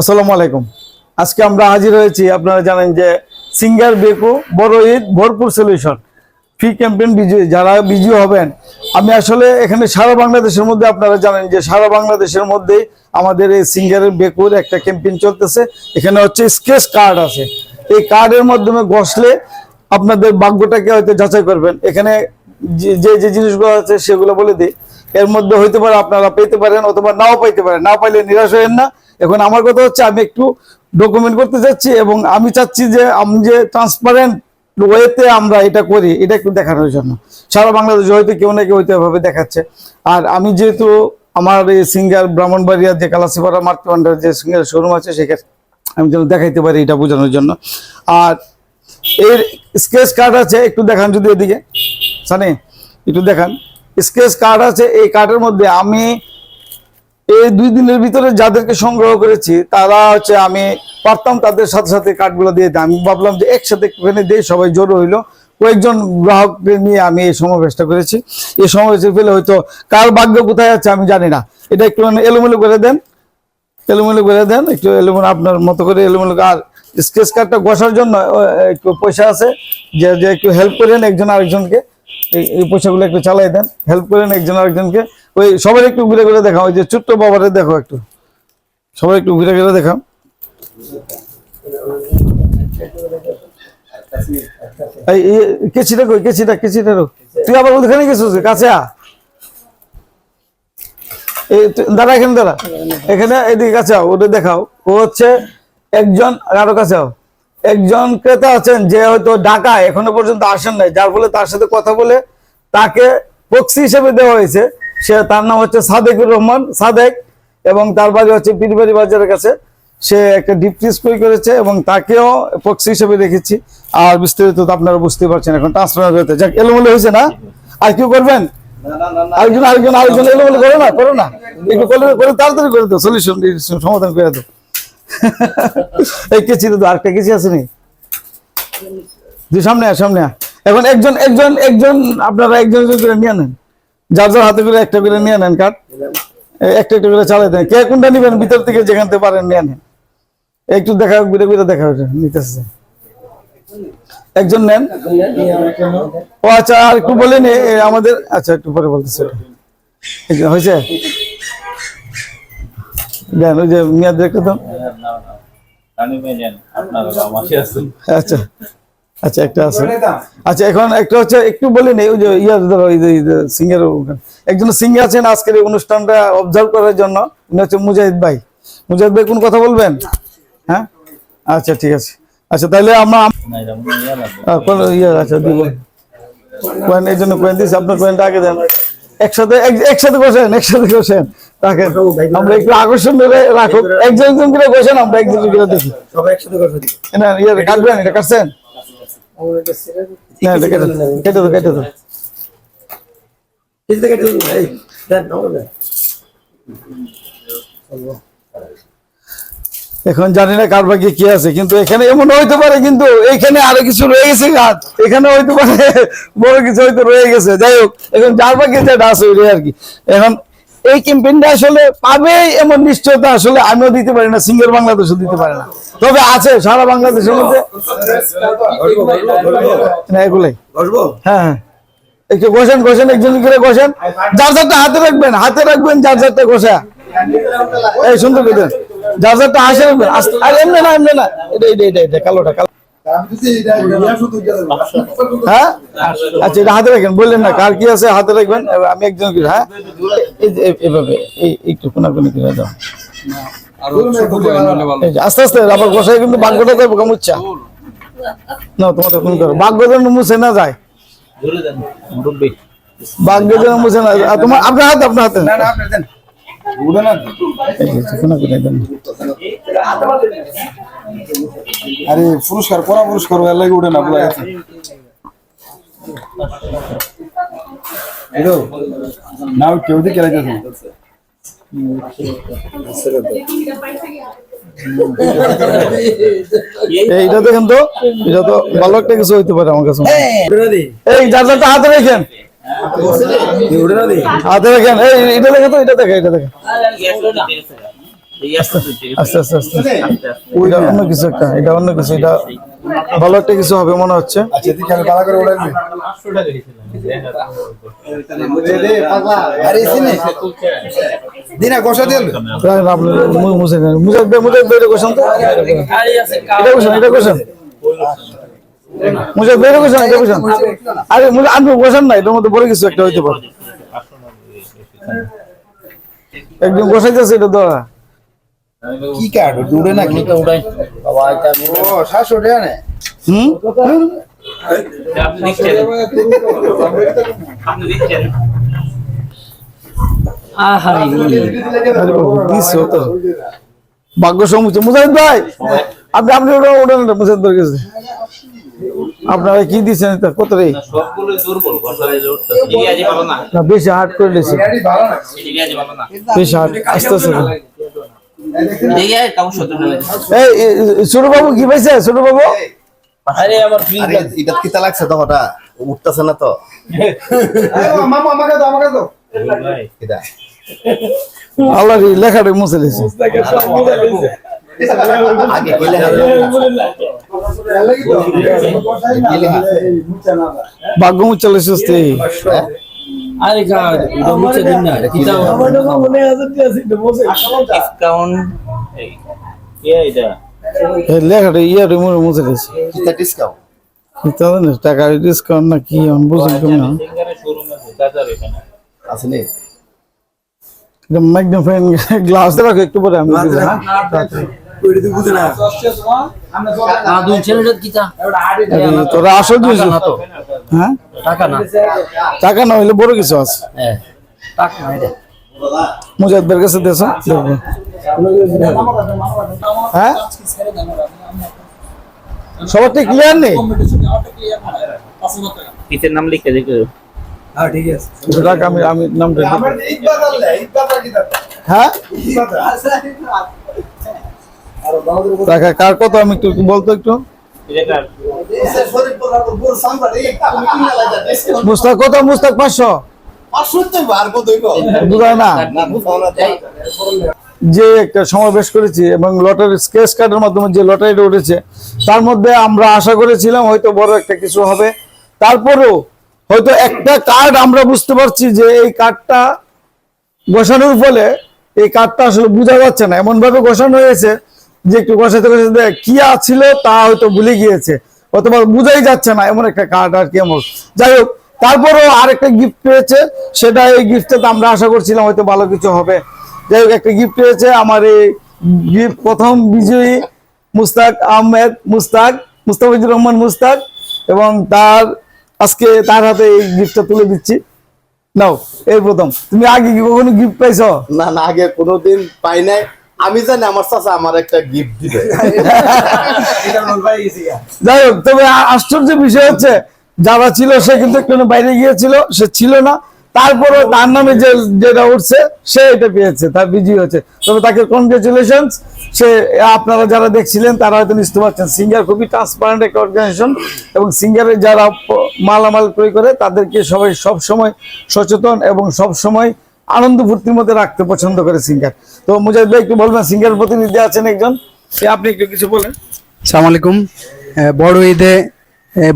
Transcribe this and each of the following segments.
আসসালামু আলাইকুম। আজকে আমরা হাজির হয়েছি, আপনারা জানেন যে সিঙ্গার বেকু, বড় ঈদ, ভরপুর সলিউশন ফ্রি ক্যাম্পেইন বিজয়ী, যারা বিজয়ী হবেন। আমি আসলে এখানে সারা বাংলাদেশের মধ্যে, আপনারা জানেন যে সারা বাংলাদেশের মধ্যে আমাদের এই সিঙ্গারের বেকুর একটা ক্যাম্পেইন চলতেছে। এখানে হচ্ছে স্কেচ কার্ড আছে। এই কার্ডের মাধ্যমে ঘষলে আপনাদের ভাগ্যটাকে হয়তো যাচাই করবেন। এখানে যে যে যে জিনিসগুলো আছে, সেগুলো বলে দিই। এর মধ্যে হইতে পারে আপনারা পেতে পারেন অথবা নাও পাইতে পারেন। না পাইলে নিরাশ হয়েন না। এখন আমার কথা হচ্ছে আমি একটু ডকুমেন্ট করতে চাচ্ছি এবং আমি চাচ্ছি যে আমি যে ট্রান্সপারেন্ট ওয়েতে আমরা এটা করি, এটা একটু দেখানোর জন্য। সারা বাংলাদেশে হয়তো কেউ না কেউ হয়তো এভাবে দেখাচ্ছে। আর আমি যেহেতু আমার এই সিঙ্গার ব্রাহ্মণবাড়িয়া যে কালাসিপাড়া মার্কেট যে সিঙ্গার শোরুম আছে, সেখানে আমি যেন দেখাইতে পারি এটা বোঝানোর জন্য। আর এর স্কেচ কার্ড আছে, একটু দেখান যদি এদিকে। সানি, একটু দেখান। স্কেচ কার্ড আছে, এই কার্ডের মধ্যে আমি এই দুই দিনের ভিতরে যাদেরকে সংগ্রহ করেছি, তারা হচ্ছে আমি পারতাম তাদের সাথে সাথে কার্ডগুলো দিয়ে আমি ভাবলাম যে একসাথে একটুখানি দিয়ে সবাই জড়ো হইল। কয়েকজন গ্রাহককে নিয়ে আমি এই সমাবেশটা করেছি। এই সমাবেশের ফেলে হয়তো কার ভাগ্য কোথায় আছে আমি জানি না। এটা একটু মানে এলোমেলো করে দেন। এলোমেলো করে দেন, একটু এলোমেলো আপনার মতো করে এলোমেলো আর স্কেচ কার্ডটা বসার জন্য একটু পয়সা আছে। যে একটু হেল্প করেন একজন আরেকজনকে। এই পয়সাগুলো একটু চালাই দেন। হেল্প করেন একজন আরেকজনকে। ওই সবাই একটু ঘুরে ঘুরে দেখাও। ওই যে ছোট্ট বাবারে দেখো একটু। সবাই একটু ঘুরে ঘুরে দেখাও। কেচিটা কই? কেচিটা কেচিটা তুই আবার ওখানে গেছিস? কাছে আ দাঁড়া এখানে দাঁড়া। এখানে, এদিকে কাছে আও ওটা দেখাও। ও হচ্ছে একজন আরও কাছে আও একজন ক্রেতা আছেন, যে হয়তো ঢাকা এখনও পর্যন্ত আসেন নাই, যার ফলে তার সাথে কথা বলে তাকে বক্সি হিসেবে দেওয়া হয়েছে। সে তার নাম হচ্ছে সাদেকুর রহমান, সাদেক, এবং তার বাড়ি হচ্ছে পীরবাড়ি বাজারের কাছে। সে একটা ডিপ তৈরি করেছে এবং তাকেও পক্সি হিসেবে রেখেছি আর বিস্তারিত তো আপনারা বুঝতে পারছেন এখন ট্রান্সফার হয়েছে যাক, এলোমেলো হয়েছে না? আর কেউ করবেন? আরেকজন আরেকজন আরেকজন এলোমেলো করো না করো না। করে তাড়াতাড়ি করে দাও সলিউশন সমাধান করে দাও। এই কেচি তো আরেকটা কেচি আছে নি? তুই সামনে আয়, সামনে এখন একজন একজন একজন, আপনারা একজন করে নিয়ে নেন। যার যার হাতে করে একটা করে নিয়ে নেন কাঠ। একটা একটা করে চালাই দেন। কে কোনটা নিবেন? ভিতর থেকে যেখান থেকে পারেন নিয়ে নেন। একটু দেখা, ঘুরে ঘুরে দেখা ওটা নিতেছে। একজন নেন। ও আচ্ছা আর একটু বলেন আমাদের আচ্ছা একটু পরে বলতেছে। হয়েছে? দেন, ওই যে মিয়া দেখতে তো আচ্ছা আচ্ছা একটা আছে। আচ্ছা এখন একটা হচ্ছে, একটু বলি নেই ওই যে ইয়া ধরো সিঙ্গার একজন সিঙ্গার আছেন আজকের এই অনুষ্ঠানটা অবজার্ভ করার জন্য, উনি হচ্ছে মুজাহিদ ভাই। মুজাহিদ ভাই, কোন কথা বলবেন? হ্যাঁ? আচ্ছা ঠিক আছে। আচ্ছা তাহলে আমরা ইয়ে আচ্ছা দিব। কয়েন, এই জন্য কয়েন দিয়েছি আপনার কয়েনটা আগে দেন। একসাথে এক- একসাথে বসেন একসাথে বসেন। তাকে আমরা একটু আকর্ষণ ধরে রাখো একজন একজন করে বসেন আমরা একজন করে দেখি। সবাই একসাথে না ইয়ে কাটবেন এটা কাটছেন? না এটা কেটে দাও, কেটে দাও কেটে দাও এখন জানি না কার ভাগ্যে কি আছে কিন্তু এখানে এমন হইতে পারে কিন্তু এখানে আরও কিছু রয়ে গেছে গাছ এখানে হইতে পারে বড় কিছু হয়তো রয়ে গেছে। যাই হোক এখন যার ভাগ্যে যেটা আছে ওইটাই আর কি। এখন এই ক্যাম্পেইনটা আসলে পাবে এমন নিশ্চয়তা আসলে আমিও দিতে পারি না সিঙ্গের বাংলাদেশও দিতে পারে না। তবে আছে সারা বাংলাদেশের মধ্যে। না এগুলাই। হ্যাঁ হ্যাঁ। একটু বসেন বসেন একজন করে বসেন যার যারটা হাতে রাখবেন হাতে রাখবেন যার যারটা বসা এই সুন্দর করে যারটা হাসে আর এমনি না এমনি না। এটা এটা এটা এটা কালোটা কালো। হ্যাঁ? আচ্ছা এটা হাতে রাখেন বললেন না কার কি আছে হাতে রাখবেন? আমি একজন হ্যাঁ? এই যে এ- এভাবে এই একটু কোনা কোনি দাও। আস্তে আস্তে আবার কিন্তু ভাগ্যটা করব কামুচ্ছা না তোমার কোন করো যেন মুছে না যায়। ভাগ্য যেন মুছে না যায়। তোমার আপনার হাতে আপনার হাতে। আরে পুরস্কার কোনা পুরস্কার লাগে উঠে না বলা গেছে। না কেউ দিকে এইটা দেখেন তো এটা তো ভালো একটা কিছু হইতে পারে আমার কাছে এই যার হাতে রাখেন। এটা দেখে তো এটা দেখে এটা দেখে অন্য কিছু একটা এটা অন্য কিছু এটা ভালো একটা কিছু হবে মনে হচ্ছে মুজাক মুজাক এটা কোশান এটা কোশান ভাই এটা কোশান আরে মুজাক আমি কোশান না এটার মধ্যে বড় কিছু একটা হইতে পারে। একদম গোসাইতেছে এটা ধরা। কি কাট উড়ে নাকি? ও শাশো রে না হুম? আপনি আপনি তো। ভাগ্য সমুচ মুজাহিদ ভাই আপনি আপনি ওটা ওটা না মুজাহিদ ভাই কাছে আপনারা কি দিচ্ছেন? কত রে? বেশি হার্ড করে দিয়েছে। ভালো না। ইরিয়াজি ভালো না। বেশি আস্তে আস্তে ছোট বাবু কি পাইছে? ছোট বাবু আরে আমার এটা কিতা লাগছে তো উঠতেছে না তো। মামা আমাকে দাও আমাকে দাও। এটা আল্লাহ লেখাটা মুছে দিয়েছে। ভাগ্য মুছে লেছে আরে মুছে ডিসকাউন্ট লেখাটা মুছে ডিসকাউন্ট না কি বুঝলাম একটু পরে আমি হ্যাঁ তোরা আসো দিয়েছ না তো। হ্যাঁ? টাকা না। টাকা না হইলে বড় কিছু আছে। হ্যাঁ কাছে দেশ হ্যাঁ? সবার ঠিক ক্লিয়ার নেই? নাম লিখে দেখো হ্যাঁ আমি নামটা হ্যাঁ? টাকা কার কত আমি একটু বলতো একটু? মুস্তাক কত? মুস্তাক পাঁচশো? যে একটা সমাবেশ করেছি এবং লটারি স্কেচ কার্ডের মাধ্যমে যে লটারিটা উঠেছে তার মধ্যে আমরা আশা করেছিলাম হয়তো বড় একটা কিছু হবে। তারপরেও হয়তো একটা কার্ড আমরা বুঝতে পারছি যে এই কার্ডটা বসানোর ফলে এই কার্ডটা আসলে বোঝা যাচ্ছে না। এমন ভাবে বসানো হয়েছে যে একটু বসাতে বসাতে কি ছিল তা হয়তো ভুলে গিয়েছে। অথবা বোঝাই যাচ্ছে না, এমন একটা কার্ড আর কি, এমন। যাই হোক, তারপরেও আরেকটা গিফট পেয়েছে, সেটা এই গিফটটা আমরা আশা করছিলাম হয়তো ভালো কিছু হবে। যাই হোক, একটা গিফট পেয়েছে আমার এই গিফট প্রথম বিজয়ী মুস্তাক আহমেদ মুস্তাক, মুস্তাফিজুর রহমান মুস্তাক, এবং তার, আজকে তার হাতে এই গিফটটা তুলে দিচ্ছি। নাও, এই প্রথম। তুমি আগে কি কখনো গিফট পাইছো? না না, আগে কোনোদিন পাই নাই। আমি জানি আমার চাচা আমার একটা গিফট দিবে। যাই হোক, তবে আশ্চর্য বিষয় হচ্ছে, যারা ছিল সে কিন্তু একটু বাইরে গিয়েছিল, সে ছিল না। তারপরে তার নামে যে যেটা উঠছে, সে এটা পেয়েছে, তার বিজয়ী হচ্ছে তবে তাকে কনগ্রেচুলেশন সে, আপনারা যারা দেখছিলেন, তারা হয়তো নিশ্চিত পারছেন সিঙ্গার খুবই ট্রান্সপারেন্ট একটা অর্গানাইজেশন এবং সিঙ্গারের যারা মালামাল ক্রয় করে, তাদেরকে সবাই সব সময় সচেতন এবং সব সময় আনন্দ ফুর্তির মধ্যে রাখতে পছন্দ করে সিঙ্গার তো মুজাহিদ ভাই, একটু বলবেন সিঙ্গার প্রতিনিধি আছেন একজন? সে আপনি একটু কিছু বলেন। সালাম আলাইকুম। বড় ঈদে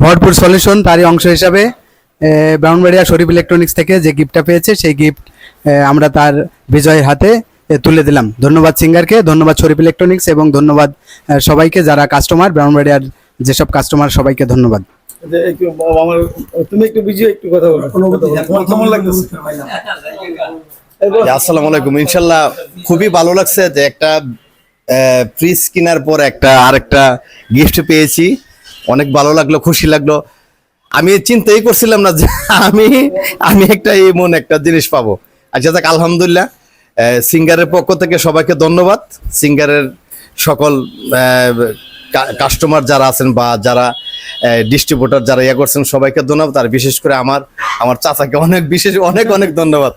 ভরপুর সলিউশন তারই অংশ হিসাবে ব্রাউনবাড়িয়া শরীফ ইলেকট্রনিক্স থেকে যে গিফটটা পেয়েছে, সেই গিফট আমরা তার বিজয়ের হাতে তুলে দিলাম। ধন্যবাদ সিঙ্গারকে ধন্যবাদ শরীফ ইলেকট্রনিক্স এবং ধন্যবাদ সবাইকে যারা কাস্টমার ব্রাউনবাড়িয়ার যেসব কাস্টমার সবাইকে ধন্যবাদ। আমার তুমি একটু বিজয় একটু কথা বলো। কেমন লাগতেছে? আসসালামু আলাইকুম। ইনশাল্লাহ খুবই ভালো লাগছে যে একটা ফ্রিজ কেনার পর একটা আরেকটা গিফট পেয়েছি। অনেক ভালো লাগল খুশি লাগল। আমি চিন্তাই করছিলাম না যে আমি আমি একটা এমন একটা জিনিস পাবো। আচ্ছা যাক আলহামদুলিল্লাহ। সিঙ্গারের পক্ষ থেকে সবাইকে ধন্যবাদ। সিঙ্গারের সকল কাস্টমার যারা আছেন বা যারা ডিস্ট্রিবিউটর যারা ইয়ে করছেন সবাইকে ধন্যবাদ। আর বিশেষ করে আমার আমার চাচাকে অনেক বিশেষ অনেক অনেক ধন্যবাদ।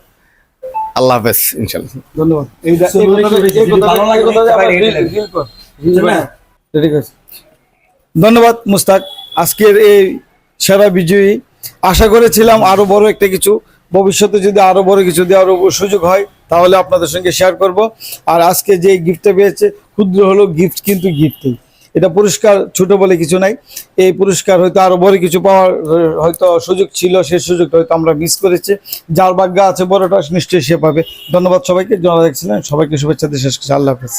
আল্লাহ হাফেজ ইনশাল্লাহ ধন্যবাদ। ধন্যবাদ মুস্তাক। আজকের এই সেরা বিজয়ী আশা করেছিলাম আরও বড় একটা কিছু ভবিষ্যতে যদি আরও বড় কিছু দেওয়ার সুযোগ হয় তাহলে আপনাদের সঙ্গে শেয়ার করব। আর আজকে যে গিফটটা পেয়েছে ক্ষুদ্র হলো গিফট কিন্তু গিফটই এটা পুরস্কার ছোট বলে কিছু নাই। এই পুরস্কার হয়তো আরও বড় কিছু পাওয়ার, হয়তো সুযোগ ছিল সেই সুযোগটা হয়তো আমরা মিস করেছি। যার ভাগ্য আছে বড়টা নিশ্চয়ই সে পাবে। ধন্যবাদ সবাইকে জানা দেখছিলেন সবাইকে শুভেচ্ছা দিয়ে শেষ করছি। আল্লাহ হাফেজ।